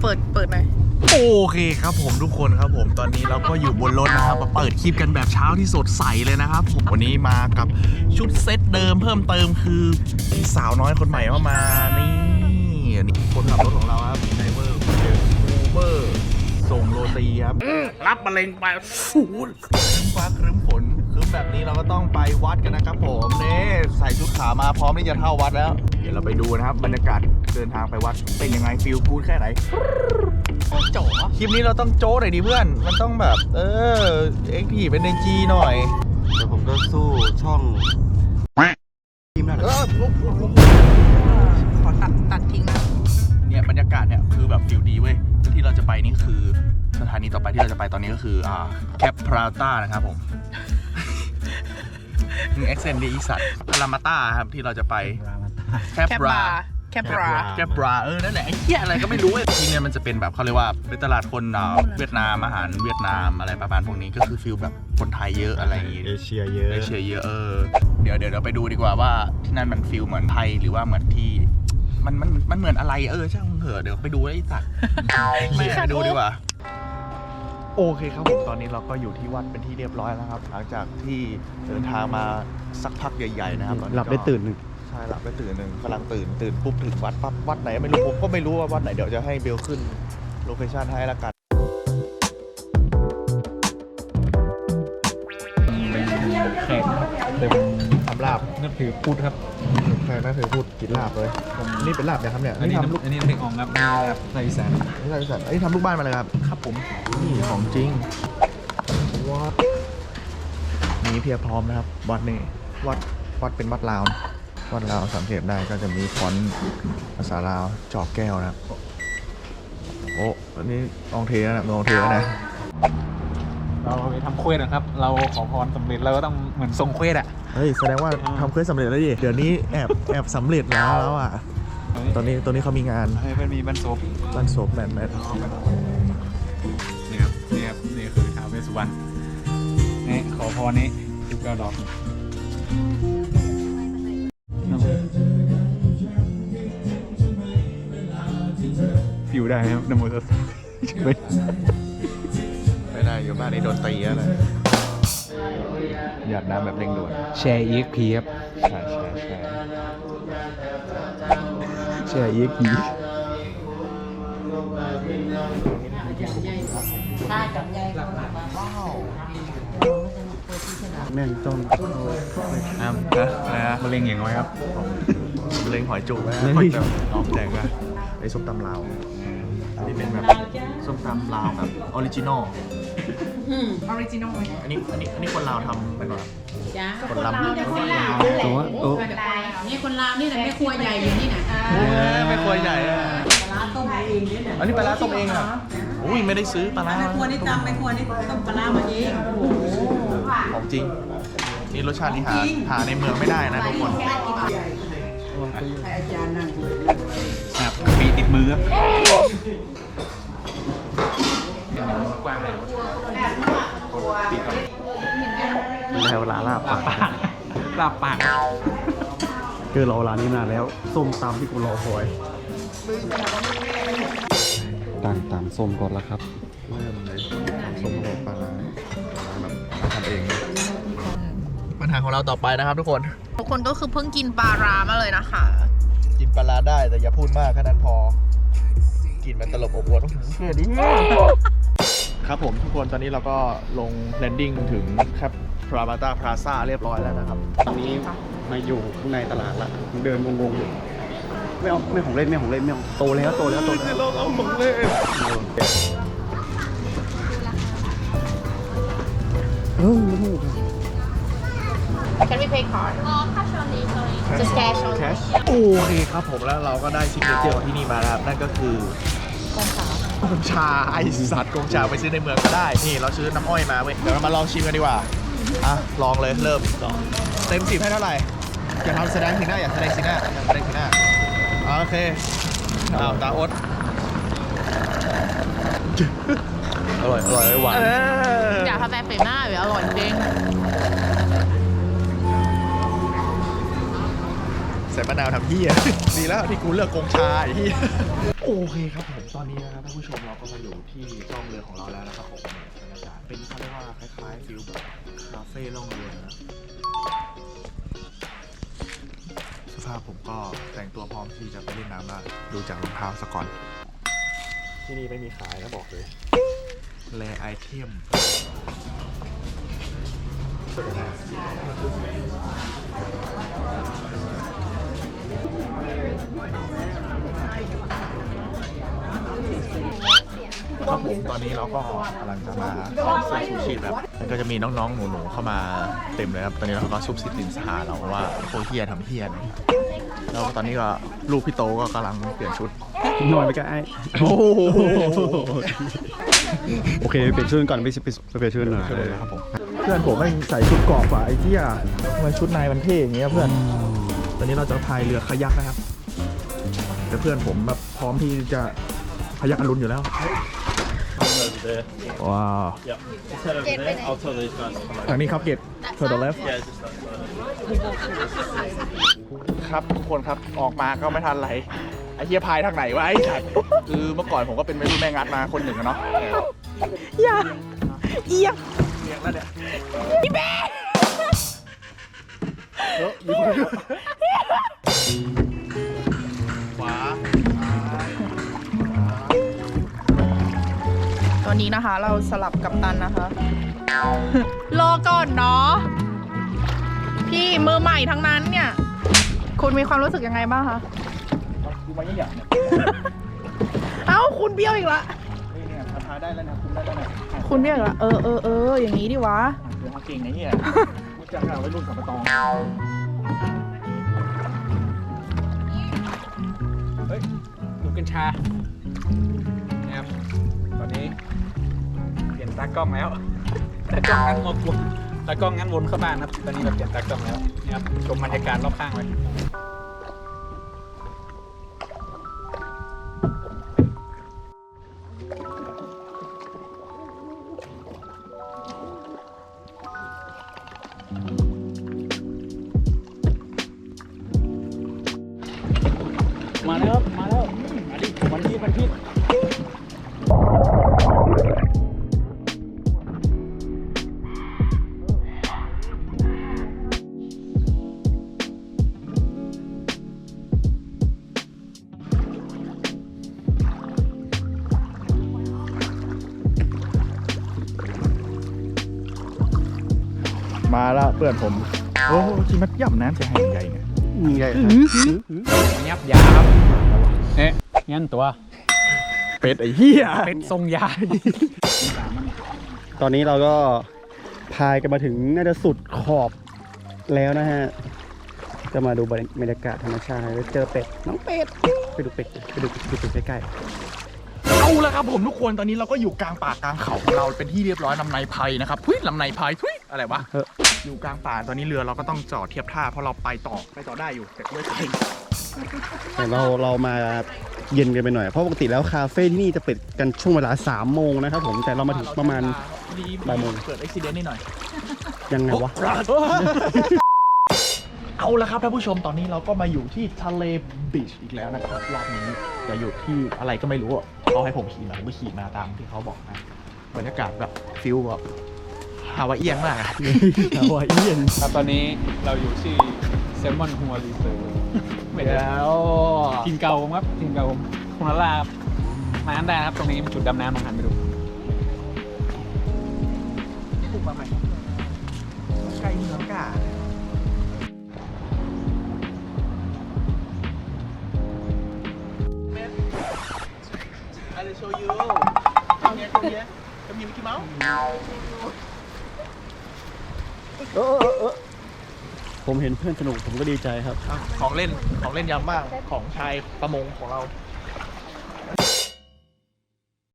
เปิดเปิดหน่อยโอเคครับผมทุกคนครับผมตอนนี้เราก็อยู่บนรถนะครับมาเปิดคลิปกันแบบเช้าที่สดใสเลยนะครับผมวันนี้มากับชุดเซตเดิมเพิ่มเติมคือสาวน้อยคนใหม่เข้ามานี่อันนี่คนขับรถของเราครับไดเวอร์อูเบอร์ส่งโรตีครับรับมะเร็งไปฟูดครึ้มฟ้าครึ้มฝนครึ้ม แบบนี้เราก็ต้องไปวัดกันนะครับผมนี่ใส่ชุดขาวมาพร้อมที่จะเข้าวัดแล้ว เดี๋ยวเราไปดูนะครับบรรยากาศเดินทางไปวัดเป็นยังไงฟิลกูดแค่ไหนโจ๋คลิปนี้เราต้องโจ้หน่อยดิเพื่อน มันต้องแบบ เออเอ็กพีเป็นในจีหน่อย แต่ผมก็สู้ช่องทีมได้เอนะอขอตัดตัดทิ้งนะเนี่ยบรรยากาศเนี่ยคือแบบฟิลดีเว้ยที่เราจะไปนี่คือสถานีต่อไปที่เราจะไปตอนนี้ก็คืออ่าแคปพราต้านะครับผม มึงเอ็กเซนดีอีสัตว์พารามาต้าครับที่เราจะไปแคปแคปบบาราร์แคปบราแคปบราเออ นั่นแหละไอ้เหี้ยอะไรก็ไม่รู้เว้ยที่เนี่ยมันจะเป็นแบบเขาเรียกว่าเป็นตลาดคนอ่าเวียดนามอาหารเวียดนามอะไรประมาณพวกนี้ก็คือฟิลแบบคนไทยเยอะอะไรอย่างงี้เอเชียเยอะเอเชียเยอะเออเดี๋ยวเดี๋ยวเราไปดูดีกว่าว่าที่นั่นมันฟิลเหมือนไทยหรือว่าเหมือนที่ มันมันมันเหมือนอะไรเออช่างมันเถอะเดี๋ยวไปดูไอ้สัตว์ไม่ไปดูดีกว่า โอเคครับผมตอนนี้เราก็อยู่ที่วัดเป็นที่เรียบร้อยแล้วครับ หลังจากที่เดินทางมาสักพักใหญ่ๆนะครับตอนนี้หลับได้ก็ตื่นหนึ่งใช่หลับได้ตื่นหนึ่งกำลังตื่นตื่นปุ๊บถึงวัดปั๊บวัดไหนไม่รู้ผมก็ไม่รู้ว่าวัดไหนเดี๋ยวจะให้เบลขึ้นโลเคชั่นให้ละกัน นับถือพุทธครับแขกน่าถือพูดกินลาบเลยนี่เป็นลาบนะครับเนี่ยอันนี้ทำลูกอันนี้เพลงอองครับนี่แบบไทยอีสานไม่ใช่สัตว์อันนี้ทำลูกบ้านมาเลยครับครับผมนี่ของจริงวัดมีเพียบพร้อมนะครับวัดนี่วัดวัดเป็นวัดลาวนะวัดลาวสังเกตได้ก็จะมีฟอนต์ภาษาลาวจอกแก้วนะครับโอ้อันนี้ลองเทแล้วนะลองเทแล้วนะเราไปทำเควสนะครับ เราขอพรสำเร็จเราก็ต้องเหมือนทรงเควสอะ เฮ้ยแสดงว่าทำเควสสำเร็จแล้วดิเดี๋ยวนี้แอบแอบสำเร็จแล้วแล้วอะ ตอนนี้ตอนนี้เขามีงานให้มันมีบรรจบบ้านโซบแมนแมนนี่ครับนี่ครับนี่คือท้าวเวสสุวรรณนี่ขอพรนี้สิบเก้าดอกฟิวได้ครับนโมตัสสะ ไม่ได้อยู่บ้านนี้โดนตีแล้วนะ หยาดน้ำแบบเร่งด่วนแชร์ EXP ครับใช่ใช่ใช่แชร์ EXP แม่งต้องน้ำนะอะไรนะมะเร็งอย่างน้อยครับเล้งหอยจุกไหมเล้งหอยจุกน้องแดงนะไอ้ส้มตำลาวอันนี้เป็นแบบส้มตำลาวแบบออริจินอล ออริจินอลอันนี้อันนี้อันนี้คนลาวทำเป็นแบบจ้าคนลำคนลาวโอ้โอ้นี่คนลาวนี่แหละแม่ครัวใหญ่อยู่นี่นะเออไม่ครัวใหญ่อะปลาต้มเองนี่นะอันนี้ปลาร้าต้มเองอะอุ้ยไม่ได้ซื้อปลาร้าแม่ครัวนี่ตำแม่ครัวนี่ต้มปลาร้ามาเองโอ้โหของจริงนี่รสชาตินี่หาหาในเมืองไม่ได้นะทุกคนให้อาจารย์นั่งครับปีติดมือครับกว้างเลย แล้วลาลาบลาบปากลาบปากคือรอร้านนี้มานานแล้ว ส้มตำที่กูรอคอยตั้งตามส้มก่อนแล้วครับเริ่มเลยส้มโรปลาร้าแบบทำเองปัญหาของเราต่อไปนะครับทุกคน ทุกคนก็คือเพิ่งกินปลารามาเลยนะคะ กินปลาร้าได้แต่อย่าพูดมากแค่นั้นพอ กินมันตลบอบอวนเพื่อดิ ครับผมทุกคนตอนนี้เราก็ลงแลนดิ้งถึงแคปพรามาตาพลาซ่าเรียบร้อยแล้วนะครับ ตอนนี้มาอยู่ข้างในตลาดละเดินงงๆอยู่ไม่เอาไม่ของเล่นไม่ของเล่นไม่เอาโตแล้วโตแล้วโตแล้วลองเอาของเล่นเออไม่ถูก Can we pay card Just cash on แคชโอเคครับผมแล้วเราก็ได้ซิกเนเจอร์ของที่นี่มาแล้วครับนั่นก็คือ ก งชาไอสัตว์กงชาไปซื้อในเมืองก็ได้ นี่เราซื้อน้ำอ้อยมาเว้ย เดี๋ยวเรามาลองชิมกันดีกว่า อะ ลองเลยเริ่มเต็มสิบให้เท่าไหร่ อย่าทำแสดงสีหน้าอย่าแสดงสีหน้าอย่าแสดงสีหน้าอะโอเคอ้าวตาอดอร่อย อร่อยหวานอยากทำแบบเฟม่าหรืออร่อยจริงใส่มะนาวทำเฮียดีแล้วที่กูเลือกกงชาไอ้เฮีย โอโอเคครับผมตอนนี้นะครับท่านผู้ชมเราก็มาอยู่ที่ล่องเรือของเราแล้วนะครับผมบรรยากาศเป็นเขาเรียกว่าคล้ายๆฟิลแบบคาเฟ่ล่องเรือนะสภาพผมก็แต่งตัวพร้อมที่จะไปเล่นน้ำแล้วดูจากรองเท้าซะก่อน ที่นี่ไม่มีขายนะบอกเลยแลไอเทม ครับผมตอนนี้เราก็กำลังจะมาเข้าใส่ชูชีพครับแล้วก็จะมีน้องๆ หนูๆ เข้ามาเต็มเลยครับ ตอนนี้เราก็ซุบซิบดินสาเราว่าโคเฮียทำเฮียนะแล้วตอนนี้ก็ลูกพี่โตก็กำลังเปลี่ยนชุดหน่อยไปกันไอ้โอ้โหโอเคเปลี่ยนชุดก่อนไปไปไปเปลี่ยนชุดหน่อยเลยนะครับผมเพื่อนผมไม่ใส่ชุดเกรอบว่ะไอ้เหี้ยทำไมชุดนายมันเท่อย่างเงี้ยเพื่อน ตอนนี้เราจะพายเรือคายักนะครับ แต่เพื่อนผมแบบพร้อมที่จะพยักอรุณอยู่แล้วว้าวเจ็ดไปไหนทางนี้ครับเกต to the left ครับทุกคนครับออกมาก็ไม่ทันไรไอ้เฮียพายทางไหนวะไอ้สัตว์คือเมื่อก่อนผมก็เป็นไม่รู้แม่งัดมาคนหนึ่งอะเนาะอย่าเอียงเอียงแล้วเนี่ยพี่เบ้ ตอนนี้นะคะ เราสลับกับตันนะคะรอก่อนเนาะพี่มือใหม่ทั้งนั้นเนี่ย คุณมีความรู้สึกยังไงบ้างคะดูมาอย่างเนี่ยเอ้าคุณเบี้ยวอีกละนี่เนี่ยพายได้แล้วนะคุณได้แล้วนะคุณเบี้ยวอีกละเออเออเอออย่างนี้ดิวะเดี๋ยวมาเก่งไอ้เหี้ยรู้จักกันไว้รุ่นสัมปตองเฮ้ยดูกัญชานะครับตอนนี้เปลี่ยน ตากล้องแล้วตากล้องงั้นมากวนตากล้องงั้นวนเข้าบ้านครับตอนนี้เราเปลี่ยนตากล้องแล้วนะครับชมบรรยากาศรอบข้างเลยมาแล้วมาแล้วมาดิวันที่วันที่ มาแล้วเพื่อนผม โอ้จริงมันย่ำน้ำจะให้ใหญ่ไงนี่ไงยับยาครับเอ๊ะงั้นตัว เป็ดไอ้เหี้ยเป็นทรงยา ตอนนี้เราก็พายกันมาถึงน่าจะสุดขอบแล้วนะฮะก็มาดูบรรยากาศธรรมชาติแล้วเจอเป็ด น้องเป็ด ไปดูเป็ด ไปดูดูเป็ดใกล้เอาละครับผมทุกคนตอนนี้เราก็อยู่กลางป่ากลางเขาของเราเป็นที่เรียบร้อยลำไนไพรนะครับทุยลำไนไพรทุยอะไรวะเอออยู่กลางป่าตอนนี้เรือเราก็ต้องจอดเทียบท่าเพราะเราไปต่อไปต่อได้อยู่แต่ไม่ไปๆแต่เราเรามาเย็นกันไปหน่อยเพราะปกติแล้วคาเฟ่ที่นี่จะปิดกันช่วงเวลา3โมงนะครับผมแต่เรามาถึงประมาณ ดีบ่ายโมง เกิดอุบิเหตุนิดหน่อยยังไงวะ เอาละครับท่านผู้ชมตอนนี้เราก็มาอยู่ที่ทะเลบีชอีกแล้วนะครับรอบนี้จะอยู่ที่อะไรก็ไม่รู้อะเขาให้ผมขี่มาผมก็ขี่มาตามที่เขาบอกนะบรรยากาศแบบฟิลแบบฮาวายเอียนมากอะ ฮาวายเอียน ครับตอนนี้เราอยู่ที่แซลมอนฮัวรีเซอร์ไม่ได้แล้วทีมเก่าผมครับทีมเก่าผมคุณลาครับมาอันได้นะครับ ตรงนี้เป็นจุดดำน้ำลองหันไปดูปลูกมาใหม่ใก ล้เมืองกา I'll show you. Come here, come here. Come here, Mickey Mouse. เออเออเออผมเห็นเพื่อนสนุกผมก็ดีใจครับ ของเล่นของเล่นยามว่างของชายประมงของเรา